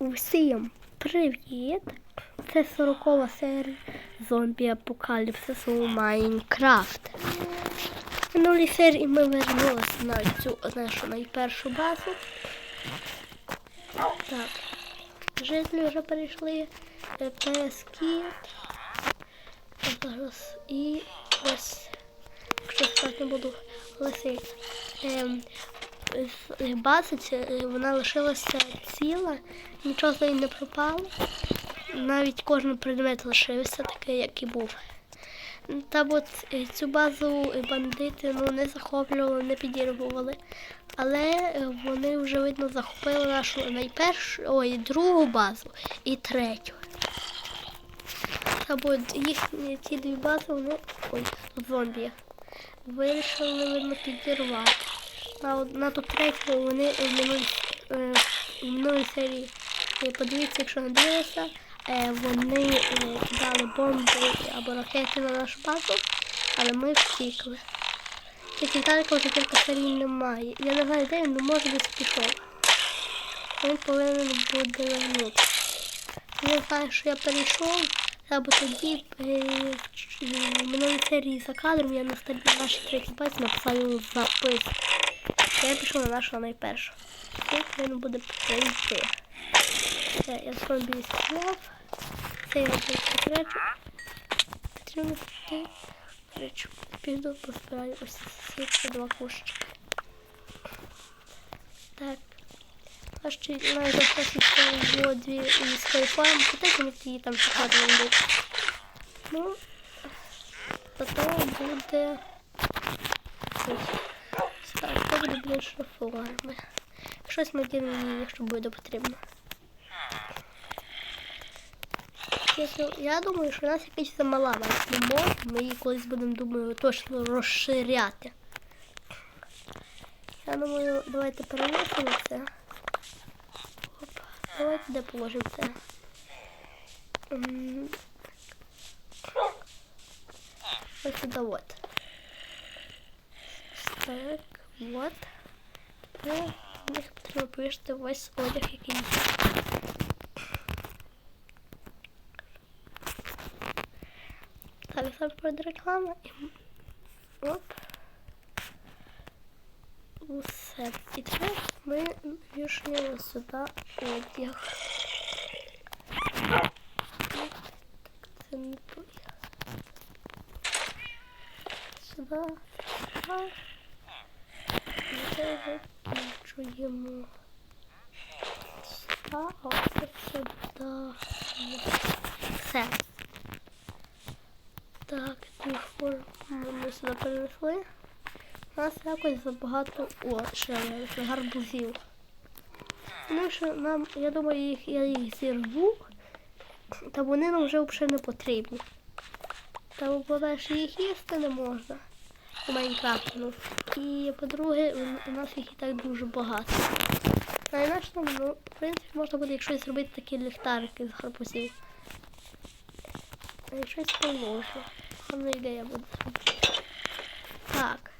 Усім привіт! Це 40 серія зомбі апокаліпсису Майнкрафт. В минулій серії ми вернулися на цю нашу найпершу базу. Так. Жителі вже перейшли. Зараз і ось, якщо сказати буду голосити. База е, вона лишилася ціла, нічого з неї не пропало. Навіть кожен предмет лишився такий, як і був. Та от е, цю базу бандити ну, не захоплювали, не підірвували. Але е, вони вже видно захопили нашу найпершу, ой, другу базу і третю. От їхні ті дві бази, вони. Ой, зомбі. Вирішили, видно, підірвати. На, на ту третю вони в минулій, е, серії, е, подивіться, якщо не дивилися, е, вони кидали бомби або ракети на нашу базу, але ми втікли. Тільки Віталіка вже кілька серій немає. Я не знаю, де він, але може десь пішов. Він повинен буде вернутися. Я знаю, що я перейшов, або тоді в минулій серії за кадром я на нашій третій базі написав записку. Я пішов на нашу найпершу. Тут він буде прийти. Все, я зомбі стріляв. Це я вже потрачу. Потрібно піду позбираю ось ці два кущики. Так. А ще навіть записується було дві військові форми. Питайте, як її там шукати не. Ну, потім буде... ось. Так, більше форми. Щось ділимо її, якщо буде потрібно. Я думаю, що у нас якась замала навіть може. Ми її колись будемо, думаю, точно розширяти. Я думаю, давайте переносимо це. Оп. Давайте де положимо це. Ось сюди от. Так, от. Тепер мені потрібно повішати весь одяг, який є. Так, зараз буде реклама і оп. Усе. І тепер ми вішаємо сюди одяг. Так, це не поїхало. Сюди. Сюди, а оце сюди. Все. Так, цю форму ми сюди перенесли. У нас якось забагато о, гарбузів. Тому що нам, я думаю, їх, я їх зірву, та вони нам вже взагалі не потрібні. Та по-перше, їх їсти не можна у Майнкрафті. Ну. І по-друге, у- нас їх і так дуже багато. А інакше, ну, в принципі, можна буде якщо зробити такі ліхтарики з гарбузів. А якщо поможу. Гарна ідея буде зробити. Так.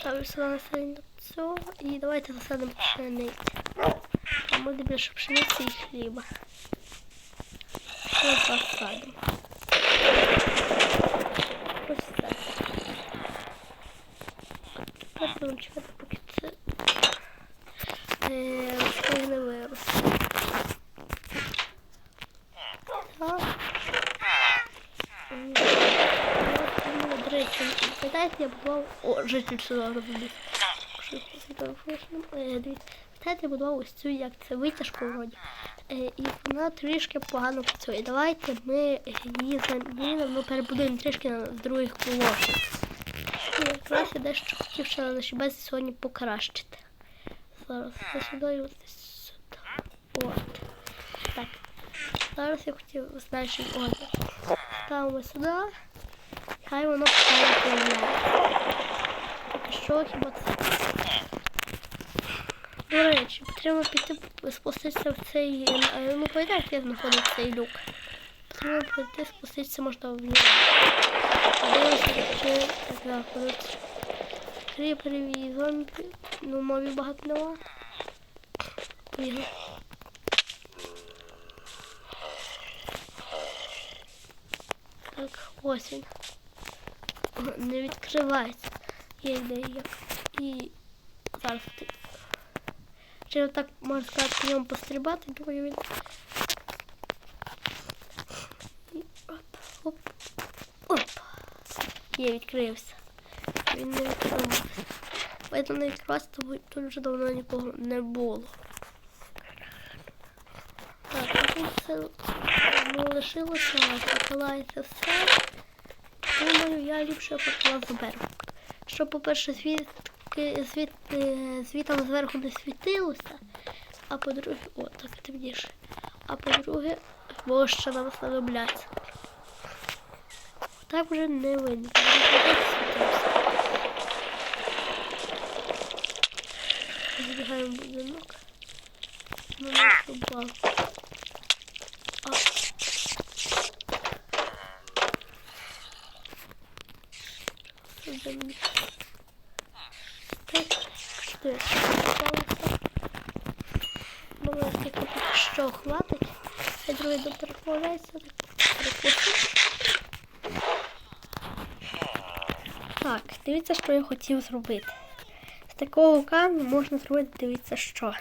Ставлю сюди на середину цього і давайте засадимо пшениці. Там буде більше пшениці і хліба. Ось засадимо. Ось це. Тепер будемо чекати, поки це е. М, ну, До речі, пам'ятаєте, я будував... О, житель сюди розбив. Це е. Я будував ось цю, як це, витяжку вроді. Е, І вона трішки погано працює. Давайте ми її замінимо, ну перебудуємо трішки на других положень. І якраз дещо хотів ще на нашій базі сьогодні покращити. Зараз я сюди і ось сюди. От. Так. Зараз я хотів значить одяг. Ставимо сюди. Хай воно. Поки що хіба це. До речі, потрібно піти спуститися в цей. Ну, пам'ятаєте, як знаходиться цей люк. Потрібно піти спуститися можна в нього. Подивимося, так знаходиться. Кріперів зомбі. Ну, мові багато нема. Так, ось він. Не відкривається. Є ідея. І зараз. Чи так можна сказати, по ньому пострибати, думаю він. І оп, оп, оп. Є, відкрився. Він не відкривався. Поэтому не відкривався, тому тут вже давно нікого не було. Так, тут ну, лишилося, покладається все. Думаю, я ліпше поклала заберу. Щоб, по-перше, звідки, звід, е, звітом зверху не світилося, а по-друге, о, так темніше. А по-друге, бо ще нам знадобляться. Так вже не видно. так. Збігаємо будинок. На нашу балку. Сюди. Так, чотири. Думаю, що хватить. Хай другий доктор вправляється. Перепустимо. Так, дивіться, що я хотів зробити. З такого камня можна зробити, дивіться, що.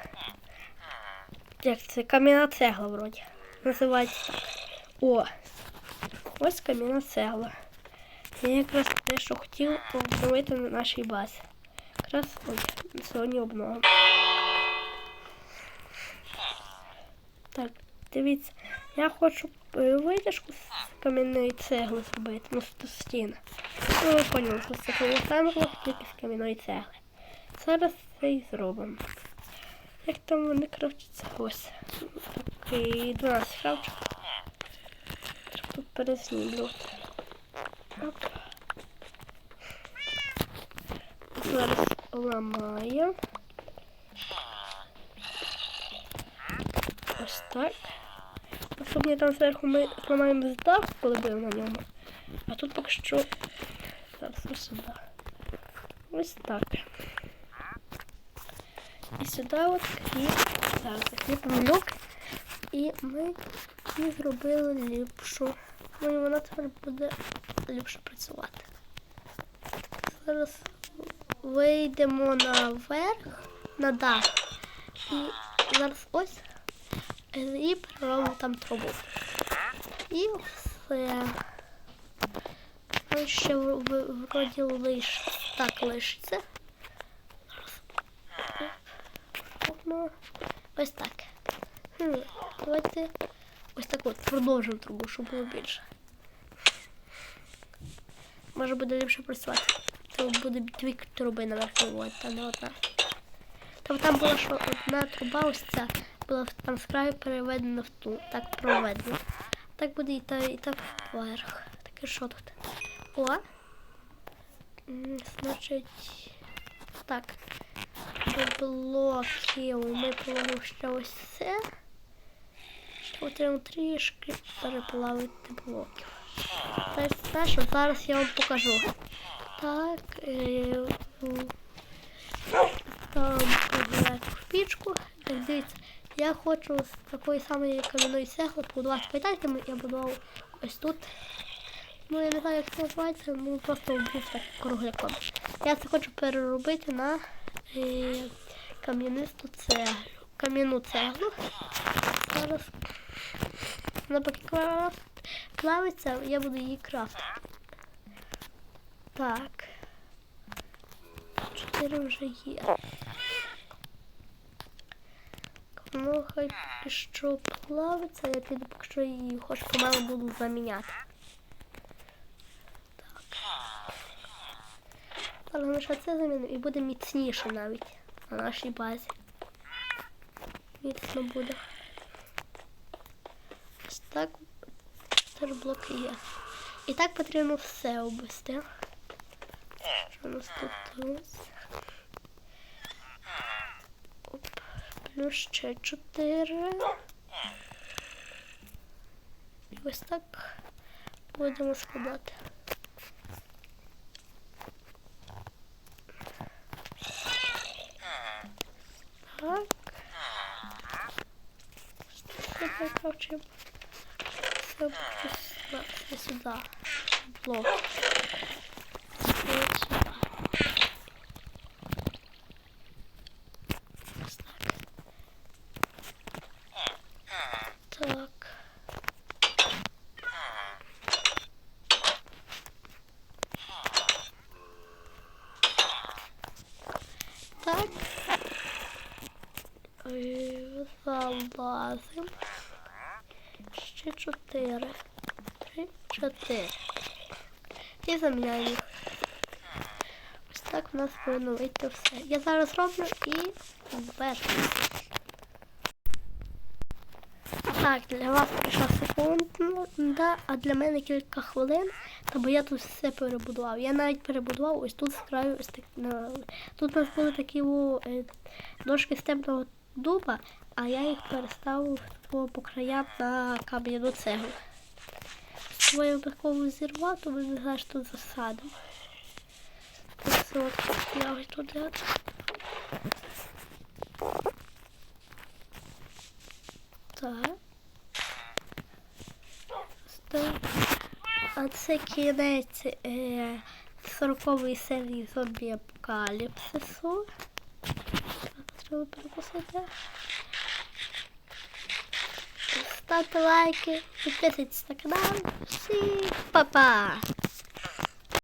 Як це? Кам'яна цегла вроді. Називається так. О! Ось кам'яна цегла. Я якраз те, що хотів обновити на нашій базі. Якраз ой, сьогодні обновимо. Так, дивіться, я хочу витяжку з кам'яної цегли зробити, ну з стіни. Ну, ви поняли, що це коли саме тільки з кам'яної цегли. Зараз це і зробимо. Як там вони кравчаться? Ось. Такий 12 кравчик. Треба переснідувати. Оп. Зараз ламаю. Ось так. Особливо там зверху ми зламаємо здав, коли будемо на ньому. А тут поки що зараз ось сюди. Ось так. І сюди от кріп. Зараз закріпимо люк. І ми зробили ліпшу. Ну і вона тепер буде ліпше працювати. Зараз вийдемо наверх, на дах. І зараз ось і переробимо там трубу. І все. Ще вроді лиш так лишиться. Ось так. Давайте ось так от продовжимо трубу, щоб було більше. Може буде ліпше працювати. То буде дві труби наверху, а не одна. Там, там була що одна труба, ось ця, була там з краю переведена в ту, так проведена. Так буде і та, і так вверх. Таке що тут? О. Значить, так. Блоків ми положимо ще ось це. Потрібно трішки переплавити блоків. Це все, що зараз я вам покажу. Так, е, там пограти в пічку. Так, дивіться, я хочу з такої самої кам'яної цегли побудувати. Пам'ятаєте, я будував ось тут. Ну, я не знаю, як це називається, ну просто був так кругляком. Я це хочу переробити на е, кам'янисту цеглу. Кам'яну цеглу. Зараз вона поки плавиться, я буду її крафтити. Так. Чотири вже є. Ну, хай що плавиться, я піду, поки що її хоч помалу буду заміняти. Але ми ще це замінимо і буде міцніше навіть на нашій базі. Міцно буде. Ось так теж блоки є. І так потрібно все обвести. Що у нас тут ось? Оп. Плюс ще чотири. І ось так будемо складати. Так. Буде сюди. сюди. Блок. Ось сюди. Ось так. Так. Так. Е, Залазим. Ще чотири. Три, чотири. І заміняємо їх. Ось так у нас повинно вийти все. Я зараз роблю і вверх. Так, для вас прийшла секунда, а для мене кілька хвилин, бо я тут все перебудував. Я навіть перебудував ось тут з краю ось так. Тут у нас були такі о, е, дошки з темного дуба, а я їх переставив по, краям на кам'яну цеглу. Свою випадково зірвав, то ми не знаю, що тут от я ось туди. Так. А це кінець е, 40-ї серії зомбі апокаліпсису. Треба перекусити. Ставте лайки, підписуйтесь на канал. Всім па-па!